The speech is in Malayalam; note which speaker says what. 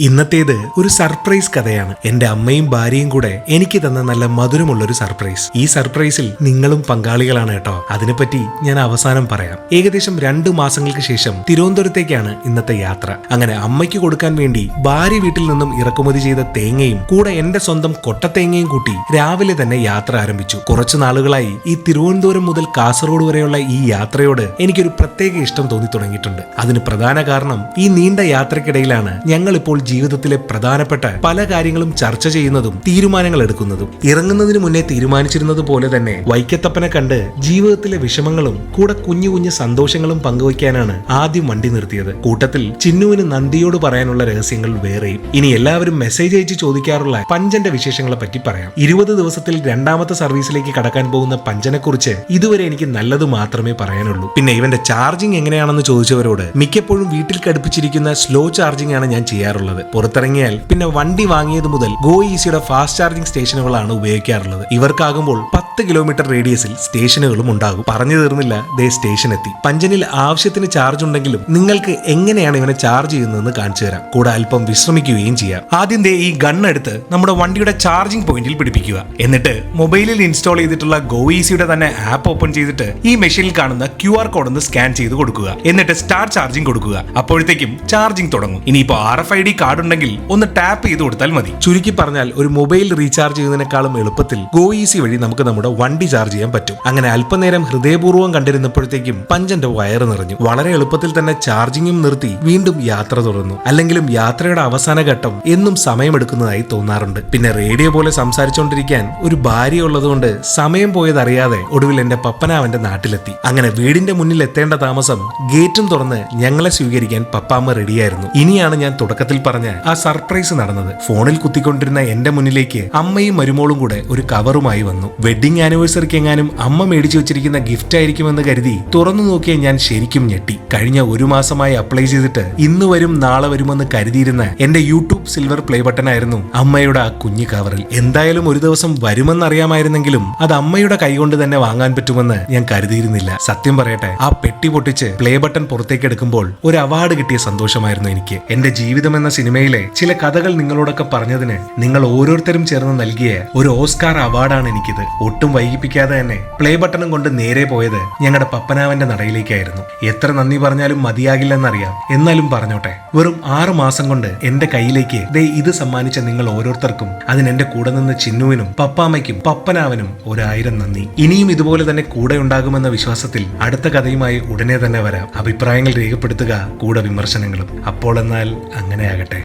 Speaker 1: ഇന്നത്തേത് ഒരു സർപ്രൈസ് കഥയാണ്. എന്റെ അമ്മയും ഭാര്യയും കൂടെ എനിക്ക് തന്ന നല്ല മധുരമുള്ളൊരു സർപ്രൈസ്. ഈ സർപ്രൈസിൽ നിങ്ങളും പങ്കാളികളാണ് കേട്ടോ. അതിനെപ്പറ്റി ഞാൻ അവസാനം പറയാം. ഏകദേശം രണ്ടു മാസങ്ങൾക്ക് ശേഷം തിരുവനന്തപുരത്തേക്കാണ് ഇന്നത്തെ യാത്ര. അങ്ങനെ അമ്മയ്ക്ക് കൊടുക്കാൻ വേണ്ടി ഭാര്യ വീട്ടിൽ നിന്നും ഇറക്കുമതി ചെയ്ത തേങ്ങയും കൂടെ എന്റെ സ്വന്തം കൊട്ടത്തേങ്ങയും കൂട്ടി രാവിലെ തന്നെ യാത്ര ആരംഭിച്ചു. കുറച്ചു നാളുകളായി ഈ തിരുവനന്തപുരം മുതൽ കാസർഗോഡ് വരെയുള്ള ഈ യാത്രയോട് എനിക്കൊരു പ്രത്യേക ഇഷ്ടം തോന്നി തുടങ്ങിയിട്ടുണ്ട്. അതിന് പ്രധാന കാരണം ഈ നീണ്ട യാത്രക്കിടയിലാണ് ഞങ്ങൾ ഇപ്പോൾ ജീവിതത്തിലെ പ്രധാനപ്പെട്ട പല കാര്യങ്ങളും ചർച്ച ചെയ്യുന്നതും തീരുമാനങ്ങൾ എടുക്കുന്നതും ഇറങ്ങുന്നതിന് മുന്നേ തീരുമാനിച്ചിരുന്നത് പോലെ തന്നെ വൈക്കത്തപ്പനെ കണ്ട് ജീവിതത്തിലെ വിഷമങ്ങളും കൂടെ കുഞ്ഞു കുഞ്ഞു സന്തോഷങ്ങളും പങ്കുവയ്ക്കാനാണ് ആദ്യം വണ്ടി നിർത്തിയത്. കൂട്ടത്തിൽ ചിന്നുവിന് നന്ദിയോട് പറയാനുള്ള രഹസ്യങ്ങൾ വേറെയും. ഇനി എല്ലാവരും മെസ്സേജ് അയച്ച് ചോദിക്കാറുള്ള പഞ്ചന്റെ വിശേഷങ്ങളെ പറ്റി പറയാം. ഇരുപത് ദിവസത്തിൽ രണ്ടാമത്തെ സർവീസിലേക്ക് കടക്കാൻ പോകുന്ന പഞ്ചനെ കുറിച്ച് ഇതുവരെ എനിക്ക് നല്ലത് മാത്രമേ പറയാനുള്ളൂ. പിന്നെ ഇവന്റെ ചാർജിങ് എങ്ങനെയാണെന്ന് ചോദിച്ചവരോട് മിക്കപ്പോഴും വീട്ടിൽ ഘടിപ്പിച്ചിരിക്കുന്ന സ്ലോ ചാർജിംഗ് ആണ് ഞാൻ ചെയ്യാറുള്ളത്. പുറത്തിറങ്ങിയാൽ പിന്നെ വണ്ടി വാങ്ങിയത് മുതൽ ഗോ ഈസിയുടെ ഫാസ്റ്റ് ചാർജിംഗ് സ്റ്റേഷനുകളാണ് ഉപയോഗിക്കാറുള്ളത്. ഇവർക്കാകുമ്പോൾ പത്ത് കിലോമീറ്റർ റേഡിയസിൽ സ്റ്റേഷനുകളും ഉണ്ടാകും. പറഞ്ഞു തീർന്നില്ല ദേ സ്റ്റേഷൻ എത്തി പഞ്ചനിൽ ആവശ്യത്തിന് ചാർജ് ഉണ്ടെങ്കിലും നിങ്ങൾക്ക് എങ്ങനെയാണ് ഇവനെ ചാർജ് ചെയ്യുന്നതെന്ന് കാണിച്ചു തരാം. കൂടെ അല്പം വിശ്രമിക്കുകയും ചെയ്യാം. ആദ്യം ദേ ഈ ഗൺ എടുത്ത് നമ്മുടെ വണ്ടിയുടെ ചാർജിംഗ് പോയിന്റിൽ പിടിപ്പിക്കുക. എന്നിട്ട് മൊബൈലിൽ ഇൻസ്റ്റാൾ ചെയ്തിട്ടുള്ള ഗോ ഈസിയുടെ തന്നെ ആപ്പ് ഓപ്പൺ ചെയ്തിട്ട് ഈ മെഷീനിൽ കാണുന്ന ക്യു ആർ കോഡ് ഒന്ന് സ്കാൻ ചെയ്ത് കൊടുക്കുക. എന്നിട്ട് സ്റ്റാർ ചാർജിംഗ് കൊടുക്കുക. അപ്പോഴത്തേക്കും ചാർജിംഗ് തുടങ്ങും. ഇനിയിപ്പോ R F I D card ഉണ്ടെങ്കിൽ ഒന്ന് ടാപ്പ് ചെയ്ത് കൊടുത്താൽ മതി. ചുരുക്കി പറഞ്ഞാൽ ഒരു മൊബൈൽ റീചാർജ് ചെയ്യുന്നതിനേക്കാളും എളുപ്പത്തിൽ ഗോ ഈസി വഴി നമുക്ക് നമ്മുടെ വണ്ടി ചാർജ് ചെയ്യാൻ പറ്റും. അങ്ങനെ അല്പനേരം ഹൃദയപൂർവം കണ്ടിരുന്നപ്പോഴത്തേക്കും പഞ്ചന്റെ വയറ് നിറഞ്ഞു. വളരെ എളുപ്പത്തിൽ തന്നെ ചാർജിങ്ങും നിർത്തി വീണ്ടും യാത്ര തുടർന്നു. അല്ലെങ്കിലും യാത്രയുടെ അവസാന ഘട്ടം എന്നും സമയമെടുക്കുന്നതായി തോന്നാറുണ്ട്. പിന്നെ റേഡിയോ പോലെ സംസാരിച്ചുകൊണ്ടിരിക്കാൻ ഒരു ഭാര്യ ഉള്ളതുകൊണ്ട് സമയം പോയതറിയാതെ ഒടുവിൽ എന്റെ പപ്പനാവന്റെ നാട്ടിലെത്തി. അങ്ങനെ വീടിന്റെ മുന്നിൽ എത്തേണ്ട താമസം ഗേറ്റും തുറന്ന് ഞങ്ങളെ സ്വീകരിക്കാൻ പപ്പാമ്മ റെഡിയായിരുന്നു. ഇനിയാണ് ഞാൻ തുടക്കത്തിൽ പറഞ്ഞ ആ സർപ്രൈസ് നടന്നത്. ഫോണിൽ കുത്തിക്കൊണ്ടിരുന്ന എന്റെ മുന്നിലേക്ക് അമ്മയും മരുമോളും കൂടെ ഒരു കവറുമായി വന്നു. വെഡിങ് ആനിവേഴ്സറിക്ക് എങ്ങാനും അമ്മ മേടിച്ചു വെച്ചിരിക്കുന്ന ഗിഫ്റ്റ് ആയിരിക്കുമെന്ന് കരുതി തുറന്നു നോക്കിയ ഞാൻ ശരിക്കും ഞെട്ടി. കഴിഞ്ഞ ഒരു മാസമായി അപ്ലൈ ചെയ്തിട്ട് ഇന്ന് വരും നാളെ വരുമെന്ന് കരുതിയിരുന്ന എന്റെ യൂട്യൂബ് സിൽവർ പ്ലേ ബട്ടൺ ആയിരുന്നു അമ്മയുടെ ആ കുഞ്ഞു കവറിൽ. എന്തായാലും ഒരു ദിവസം വരുമെന്നറിയാമായിരുന്നെങ്കിലും അത് അമ്മയുടെ കൈകൊണ്ട് തന്നെ വാങ്ങാൻ പറ്റുമെന്ന് ഞാൻ കരുതിയിരുന്നില്ല. സത്യം പറയട്ടെ ആ പെട്ടി പൊട്ടിച്ച് പ്ലേ ബട്ടൺ പുറത്തേക്ക് എടുക്കുമ്പോൾ ഒരു അവാർഡ് കിട്ടിയ സന്തോഷമായിരുന്നു എനിക്ക്. എന്റെ ജീവിതം എന്ന സിനിമയിലെ ചില കഥകൾ നിങ്ങളോടൊക്കെ പറഞ്ഞതിന് നിങ്ങൾ ഓരോരുത്തരും ചേർന്ന് നൽകിയ ഒരു ഓസ്കാർ അവാർഡാണ് എനിക്കിത്. ഒട്ടും വൈകിപ്പിക്കാതെ തന്നെ പ്ലേ ബട്ടണും കൊണ്ട് നേരെ പോയത് ഞങ്ങളുടെ പപ്പനാവന്റെ നടയിലേക്കായിരുന്നു. എത്ര നന്ദി പറഞ്ഞാലും മതിയാകില്ലെന്നറിയാം. എന്നാലും പറഞ്ഞോട്ടെ വെറും ആറു മാസം കൊണ്ട് എന്റെ കയ്യിലേക്ക് ദേ ഇത് സമ്മാനിച്ച നിങ്ങൾ ഓരോരുത്തർക്കും അതിന് എന്റെ കൂടെ നിന്ന് ചിന്നുവിനും പപ്പാമ്മയ്ക്കും പപ്പനാവനും ഒരായിരം നന്ദി. ഇനിയും ഇതുപോലെ തന്നെ കൂടെ ഉണ്ടാകുമെന്ന വിശ്വാസത്തിൽ അടുത്ത കഥയുമായി ഉടനെ തന്നെ വരാം. അഭിപ്രായങ്ങൾ രേഖപ്പെടുത്തുക കൂടെ വിമർശനങ്ങളും. അപ്പോൾ എന്നാൽ അങ്ങനെ അങ്ങനെയാകട്ടെ.